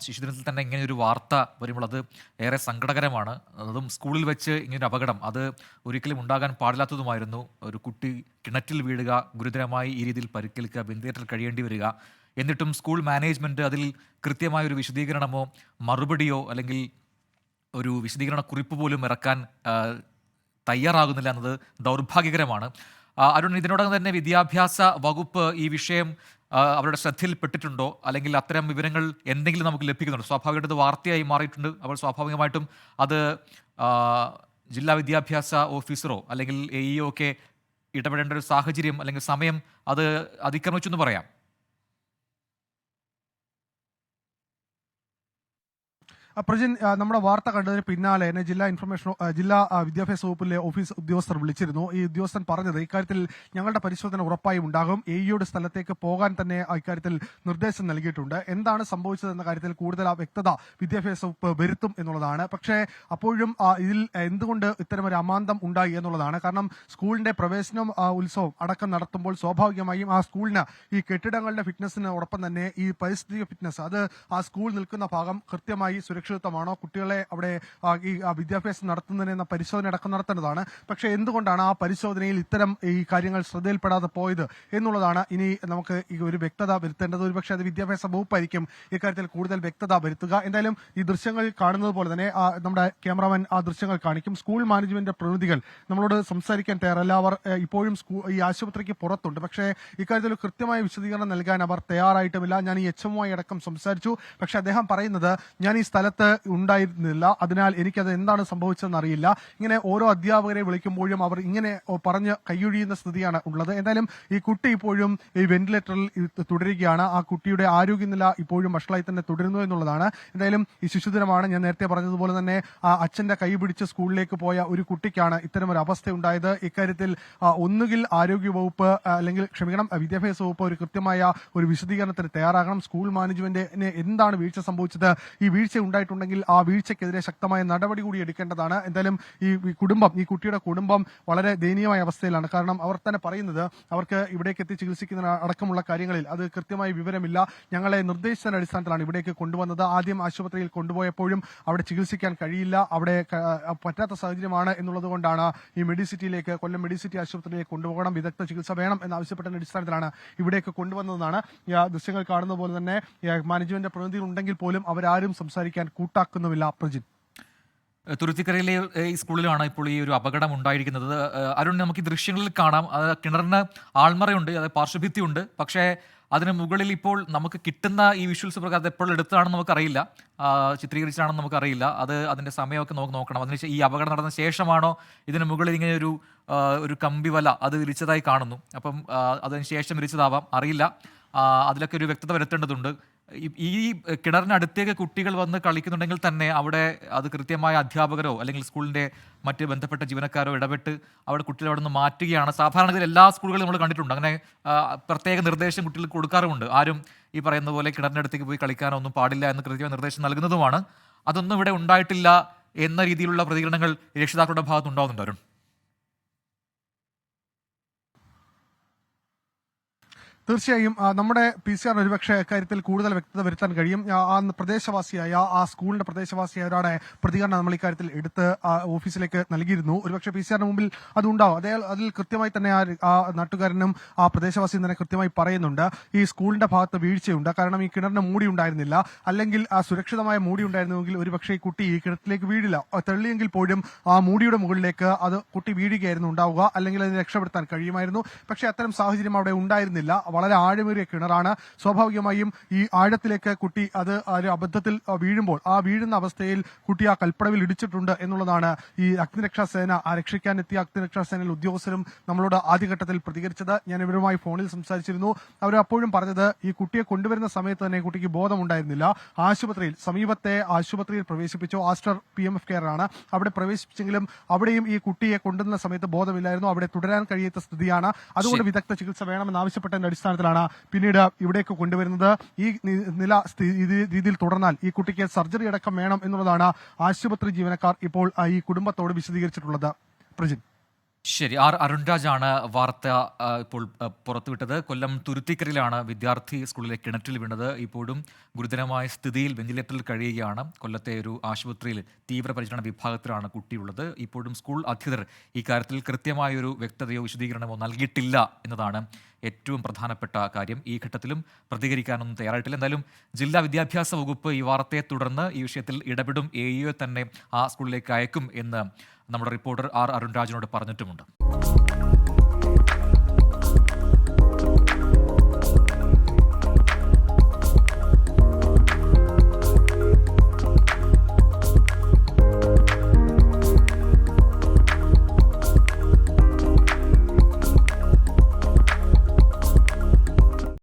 ശിശുദിനത്തിൽ തന്നെ ഇങ്ങനെ ഒരു വാർത്ത വരുമ്പോൾ അത് ഏറെ സങ്കടകരമാണ്. അതും സ്കൂളിൽ വെച്ച് ഇങ്ങനൊരു അപകടം. അത് ഒരിക്കലും ഉണ്ടാകാൻ പാടില്ലാത്തതുമായിരുന്നു. ഒരു കുട്ടി കിണറ്റിൽ വീഴുക ഗുരുതരമായി ഈ രീതിയിൽ പരിക്കേൽക്കുക വെന്റിലേറ്ററിൽ കഴിയേണ്ടി വരിക. എന്നിട്ടും സ്കൂൾ മാനേജ്മെന്റ് അതിൽ കൃത്യമായ ഒരു വിശദീകരണമോ മറുപടിയോ അല്ലെങ്കിൽ ഒരു വിശദീകരണ കുറിപ്പ് പോലും ഇറക്കാൻ തയ്യാറാകുന്നില്ല എന്നത് ദൗർഭാഗ്യകരമാണ്. അരുൺ ഇതിനോടകം തന്നെ വിദ്യാഭ്യാസ വകുപ്പ് ഈ വിഷയം അവരുടെ ശ്രദ്ധയിൽപ്പെട്ടിട്ടുണ്ടോ? അല്ലെങ്കിൽ അത്തരം വിവരങ്ങൾ എന്തെങ്കിലും നമുക്ക് ലഭിക്കുന്നുണ്ടോ? സ്വാഭാവികമായിട്ട് അത് വാർത്തയായി മാറിയിട്ടുണ്ട്. അപ്പോൾ സ്വാഭാവികമായിട്ടും അത് ജില്ലാ വിദ്യാഭ്യാസ ഓഫീസറോ അല്ലെങ്കിൽ എ ഇ ഒക്കെ ഇടപെടേണ്ട ഒരു സാഹചര്യം അല്ലെങ്കിൽ സമയം അത് അതിക്രമിച്ചു എന്ന് പറയാം. പ്രജിൻ നമ്മുടെ വാർത്ത കണ്ടതിന് പിന്നാലെ എന്നെ ജില്ലാ ഇൻഫർമേഷൻ ജില്ലാ വിദ്യാഭ്യാസ വകുപ്പിലെ ഓഫീസ് ഉദ്യോഗസ്ഥർ വിളിച്ചിരുന്നു. ഈ ഉദ്യോഗസ്ഥൻ പറഞ്ഞത് ഇക്കാര്യത്തിൽ ഞങ്ങളുടെ പരിശോധന ഉറപ്പായും ഉണ്ടാകും. എയുടെ സ്ഥലത്തേക്ക് പോകാൻ തന്നെ ഇക്കാര്യത്തിൽ നിർദ്ദേശം നൽകിയിട്ടുണ്ട്. എന്താണ് സംഭവിച്ചതെന്ന കാര്യത്തിൽ കൂടുതൽ വ്യക്തത വിദ്യാഭ്യാസ വകുപ്പ് വരുത്തും എന്നുള്ളതാണ്. പക്ഷേ അപ്പോഴും ഇതിൽ എന്തുകൊണ്ട് ഇത്തരമൊരു അമാന്തം ഉണ്ടായി എന്നുള്ളതാണ്. കാരണം സ്കൂളിന്റെ പ്രവേശനം ഉത്സവം അടക്കം നടത്തുമ്പോൾ സ്വാഭാവികമായും ആ സ്കൂളിന് ഈ കെട്ടിടങ്ങളുടെ ഫിറ്റ്നസിനോടൊപ്പം തന്നെ ഈ പരിസ്ഥിതി ഫിറ്റ്നസ് അത് ആ സ്കൂൾ നിൽക്കുന്ന ഭാഗം കൃത്യമായി സുരക്ഷിതത്വമാണോ? കുട്ടികളെ അവിടെ ഈ വിദ്യാഭ്യാസം നടത്തുന്നതിന് എന്ന പരിശോധന അടക്കം നടത്തേണ്ടതാണ്. പക്ഷേ എന്തുകൊണ്ടാണ് ആ പരിശോധനയിൽ ഇത്തരം ഈ കാര്യങ്ങൾ ശ്രദ്ധയിൽപ്പെടാതെ പോയത് എന്നുള്ളതാണ് ഇനി നമുക്ക് ഒരു വ്യക്തത വരുത്തേണ്ടത്. ഒരുപക്ഷെ അത് വിദ്യാഭ്യാസ വകുപ്പായിരിക്കും ഇക്കാര്യത്തിൽ കൂടുതൽ വ്യക്തത വരുത്തുക. എന്തായാലും ഈ ദൃശ്യങ്ങൾ കാണുന്നത് പോലെ തന്നെ നമ്മുടെ ക്യാമറാമാൻ ആ ദൃശ്യങ്ങൾ കാണിക്കും. സ്കൂൾ മാനേജ്മെന്റ് പ്രതിനിധികൾ നമ്മളോട് സംസാരിക്കാൻ തയ്യാറല്ല. അവർ ഇപ്പോഴും ഈ ആശുപത്രിക്ക് പുറത്തുണ്ട്. പക്ഷേ ഇക്കാര്യത്തിൽ കൃത്യമായ വിശദീകരണം നൽകാൻ അവർ തയ്യാറായിട്ടുമില്ല. ഞാൻ ഈ എച്ച് എമ്മുമായി അടക്കം സംസാരിച്ചു. പക്ഷെ അദ്ദേഹം പറയുന്നത് ഞാൻ ഈ സ്ഥലത്ത് ഉണ്ടായിരുന്നില്ല. അതിനാൽ എനിക്കത് എന്താണ് സംഭവിച്ചതെന്ന് അറിയില്ല. ഇങ്ങനെ ഓരോ അധ്യാപകരെ വിളിക്കുമ്പോഴും അവർ ഇങ്ങനെ പറഞ്ഞ് കൈയൊഴിയുന്ന സ്ഥിതിയാണ് ഉള്ളത്. എന്തായാലും ഈ കുട്ടി ഇപ്പോഴും ഈ വെന്റിലേറ്ററിൽ തുടരുകയാണ്. ആ കുട്ടിയുടെ ആരോഗ്യനില ഇപ്പോഴും വഷളായി തന്നെ തുടരുന്നു എന്നുള്ളതാണ്. എന്തായാലും ഈ ശിശുദിനമാണ്. ഞാൻ നേരത്തെ പറഞ്ഞതുപോലെ തന്നെ ആ അച്ഛന്റെ കൈ പിടിച്ച് സ്കൂളിലേക്ക് പോയ ഒരു കുട്ടിക്കാണ് ഇത്തരം ഒരു അവസ്ഥ ഉണ്ടായത് ഇക്കാര്യത്തിൽ ഒന്നുകിൽ ആരോഗ്യ വകുപ്പ് അല്ലെങ്കിൽ ക്ഷമിക്കണം വിദ്യാഭ്യാസ വകുപ്പ് ഒരു കൃത്യമായ ഒരു വിശദീകരണത്തിന് തയ്യാറാകണം. സ്കൂൾ മാനേജ്മെന്റിന് എന്താണ് വീഴ്ച സംഭവിച്ചത്? ഈ വീഴ്ച ഉണ്ടായിട്ടുണ്ടെങ്കിൽ ആ വീഴ്ചയ്ക്കെതിരെ ശക്തമായ നടപടി കൂടി എടുക്കേണ്ടതാണ്. എന്തായാലും ഈ കുടുംബം ഈ കുട്ടിയുടെ കുടുംബം വളരെ ദയനീയമായ അവസ്ഥയിലാണ്. കാരണം അവർ തന്നെ പറയുന്നത് അവർക്ക് ഇവിടേക്ക് എത്തി ചികിത്സിക്കുന്ന അടക്കമുള്ള കാര്യങ്ങളിൽ അത് കൃത്യമായ വിവരമില്ല. ഞങ്ങളെ നിർദ്ദേശത്തിന്റെ അടിസ്ഥാനത്തിലാണ് ഇവിടേക്ക് കൊണ്ടുവന്നത്. ആദ്യം ആശുപത്രിയിൽ കൊണ്ടുപോയപ്പോഴും അവിടെ ചികിത്സിക്കാൻ കഴിയില്ല. അവിടെ പറ്റാത്ത സാഹചര്യമാണ് എന്നുള്ളത് കൊണ്ടാണ് ഈ മെഡിസിറ്റിയിലേക്ക് കൊല്ലം മെഡിസിറ്റി ആശുപത്രിയിലേക്ക് കൊണ്ടുപോകണം. വിദഗ്ധ ചികിത്സ വേണം എന്ന് അടിസ്ഥാനത്തിലാണ് ഇവിടേക്ക് കൊണ്ടുവന്നതെന്നാണ് ദൃശ്യങ്ങൾ കാണുന്ന പോലെ തന്നെ. മാനേജ്മെന്റ് പ്രതിനിധികൾ ഉണ്ടെങ്കിൽ പോലും അവരാരും സംസാരിക്കാൻ കൂട്ടാക്കുന്നുമില്ല അപ്രജിത്? തുരുത്തിക്കരയിലെ ഈ സ്കൂളിലാണ് ഇപ്പോൾ ഈ ഒരു അപകടം ഉണ്ടായിരിക്കുന്നത്. അരുൺ നമുക്ക് ഈ ദൃശ്യങ്ങളിൽ കാണാം. കിണറിന് ആൾമറയുണ്ട് അത് പാർശ്വഭിത്തിയുണ്ട്. പക്ഷേ അതിന് മുകളിൽ ഇപ്പോൾ നമുക്ക് കിട്ടുന്ന ഈ വിഷ്വൽസ് പ്രകാരം അത് എപ്പോൾ എടുത്തതാണെന്ന് നമുക്കറിയില്ല. ചിത്രീകരിച്ചാണെന്ന് നമുക്കറിയില്ല. അത് അതിന്റെ സമയമൊക്കെ നമുക്ക് നോക്കണം. അതിന് ഈ അപകടം നടന്ന ശേഷമാണോ ഇതിന് മുകളിൽ ഇങ്ങനെ ഒരു ഒരു കമ്പി വല അത് വിരിച്ചതായി കാണുന്നു. അപ്പം അതിന് ശേഷം വിരിച്ചതാവാം. അറിയില്ല. അതിലൊക്കെ ഒരു വ്യക്തത വരുത്തേണ്ടതുണ്ട്. ഈ- കിണറിനടുത്തേക്ക് കുട്ടികൾ വന്ന് കളിക്കുന്നുണ്ടെങ്കിൽ തന്നെ അവിടെ അത് കൃത്യമായ അധ്യാപകരോ അല്ലെങ്കിൽ സ്കൂളിന്റെ മറ്റ് ബന്ധപ്പെട്ട ജീവനക്കാരോ ഇടപെട്ട് അവിടെ കുട്ടികളെ അവിടെ നിന്ന് മാറ്റുകയാണ്. സാധാരണഗതിയിൽ എല്ലാ സ്കൂളുകളും നമ്മൾ കണ്ടിട്ടുണ്ട്. അങ്ങനെ പ്രത്യേക നിർദ്ദേശം കുട്ടികൾക്ക് കൊടുക്കാറുമുണ്ട്. ആരും ഈ പറയുന്ന പോലെ കിണറിനടുത്തേക്ക് പോയി കളിക്കാനോ ഒന്നും പാടില്ല എന്ന് കൃത്യമായ നിർദ്ദേശം നൽകുന്നതുമാണ്. അതൊന്നും ഇവിടെ ഉണ്ടായിട്ടില്ല എന്ന രീതിയിലുള്ള പ്രതികരണങ്ങൾ രക്ഷിതാക്കളുടെ ഭാഗത്ത് ഉണ്ടാവുന്നുണ്ട് അരുൺ. തീർച്ചയായും നമ്മുടെ പി സി ആർ ഒരുപക്ഷെ കാര്യത്തിൽ കൂടുതൽ വ്യക്തത വരുത്താൻ കഴിയും. ആ പ്രദേശവാസിയായ ആ സ്കൂളിന്റെ പ്രദേശവാസിയായ ഒരാളെ പ്രതികരണം നമ്മൾ ഇക്കാര്യത്തിൽ എടുത്ത് ഓഫീസിലേക്ക് നൽകിയിരുന്നു. ഒരുപക്ഷെ പി സി ആറിന് മുമ്പിൽ അതുണ്ടാവും. അതേ അതിൽ കൃത്യമായി തന്നെ ആ നാട്ടുകാരനും ആ പ്രദേശവാസിയും തന്നെ കൃത്യമായി പറയുന്നുണ്ട്. ഈ സ്കൂളിന്റെ ഭാഗത്ത് വീഴ്ചയുണ്ട്. കാരണം ഈ കിണറിന് മൂടി ഉണ്ടായിരുന്നില്ല. അല്ലെങ്കിൽ ആ സുരക്ഷിതമായ മൂടി ഉണ്ടായിരുന്നുവെങ്കിൽ ഒരുപക്ഷെ ഈ കുട്ടി ഈ കിണറ്റിലേക്ക് വീഴില്ല. തെള്ളിയെങ്കിൽ പോലും ആ മൂടിയുടെ മുകളിലേക്ക് അത് കുട്ടി വീഴുകയായിരുന്നു ഉണ്ടാവുക. അല്ലെങ്കിൽ അതിനെ രക്ഷപ്പെടുത്താൻ കഴിയുമായിരുന്നു. പക്ഷേ അത്തരം സാഹചര്യം അവിടെ ഉണ്ടായിരുന്നില്ല. വളരെ ആഴമേറിയ കിണറാണ്. സ്വാഭാവികമായും ഈ ആഴത്തിലേക്ക് കുട്ടി അത് ഒരു അബദ്ധത്തിൽ വീഴുമ്പോൾ ആ വീഴുന്ന അവസ്ഥയിൽ കുട്ടി ആ കൽപ്പടവിൽ ഇടിച്ചിട്ടുണ്ട് എന്നുള്ളതാണ് ഈ അഗ്നിരക്ഷാ സേന ആ രക്ഷിക്കാനെത്തിയ അഗ്നിരക്ഷാ സേനയിൽ ഉദ്യോഗസ്ഥരും നമ്മളോട് ആദ്യഘട്ടത്തിൽ പ്രതികരിച്ചത്. ഞാൻ ഇവരുമായി ഫോണിൽ സംസാരിച്ചിരുന്നു. അവർ അപ്പോഴും പറഞ്ഞത് ഈ കുട്ടിയെ കൊണ്ടുവരുന്ന സമയത്ത് തന്നെ കുട്ടിക്ക് ബോധമുണ്ടായിരുന്നില്ല. ആശുപത്രിയിൽ സമീപത്തെ ആശുപത്രിയിൽ പ്രവേശിപ്പിച്ചു. Aster P M F care ആണ് അവിടെ പ്രവേശിപ്പിച്ചെങ്കിലും അവിടെയും ഈ കുട്ടിയെ കൊണ്ടുവന്ന സമയത്ത് ബോധമില്ലായിരുന്നു. അവിടെ തുടരാൻ കഴിയാത്ത സ്ഥിതിയാണ്. അതുകൊണ്ട് വിദഗ്ധ ചികിത്സ വേണമെന്ന് ആവശ്യപ്പെട്ടതിന്റെ അടിസ്ഥാനത്തിലാണ് പിന്നീട് ഇവിടേക്ക് കൊണ്ടുവരുന്നത്. ഈ നില രീതിയിൽ തുടർന്നാൽ ഈ കുട്ടിക്ക് സർജറി അടക്കം വേണം എന്നുള്ളതാണ് ആശുപത്രി ജീവനക്കാർ ഇപ്പോൾ ഈ കുടുംബത്തോട് വിശദീകരിച്ചിട്ടുള്ളത്. പ്രജിൻ. ശരി ആർ അരുൺരാജാണ് വാർത്ത ഇപ്പോൾ പുറത്തുവിട്ടത്. കൊല്ലം തുരുത്തിക്കരയിലാണ് വിദ്യാർത്ഥി സ്കൂളിലെ കിണറ്റിൽ വീണത്. ഇപ്പോഴും ഗുരുതരമായ സ്ഥിതിയിൽ വെന്റിലേറ്ററിൽ കഴിയുകയാണ്. കൊല്ലത്തെ ഒരു ആശുപത്രിയിൽ തീവ്രപരിചരണ വിഭാഗത്തിലാണ് കുട്ടിയുള്ളത്. ഇപ്പോഴും സ്കൂൾ അധികൃതർ ഇക്കാര്യത്തിൽ കൃത്യമായൊരു വ്യക്തതയോ വിശദീകരണമോ നൽകിയിട്ടില്ല എന്നതാണ് ഏറ്റവും പ്രധാനപ്പെട്ട കാര്യം ഈ ഘട്ടത്തിലും പ്രതികരിക്കാനൊന്നും തയ്യാറായിട്ടില്ല. എന്തായാലും ജില്ലാ വിദ്യാഭ്യാസ വകുപ്പ് ഈ വാർത്തയെ തുടർന്ന് ഈ വിഷയത്തിൽ ഇടപെടും. എ തന്നെ ആ സ്കൂളിലേക്ക് അയക്കും എന്ന് നമ്മുടെ റിപ്പോർട്ടർ ആർ അരുൺരാജിനോട് പറഞ്ഞിട്ടുമുണ്ട്.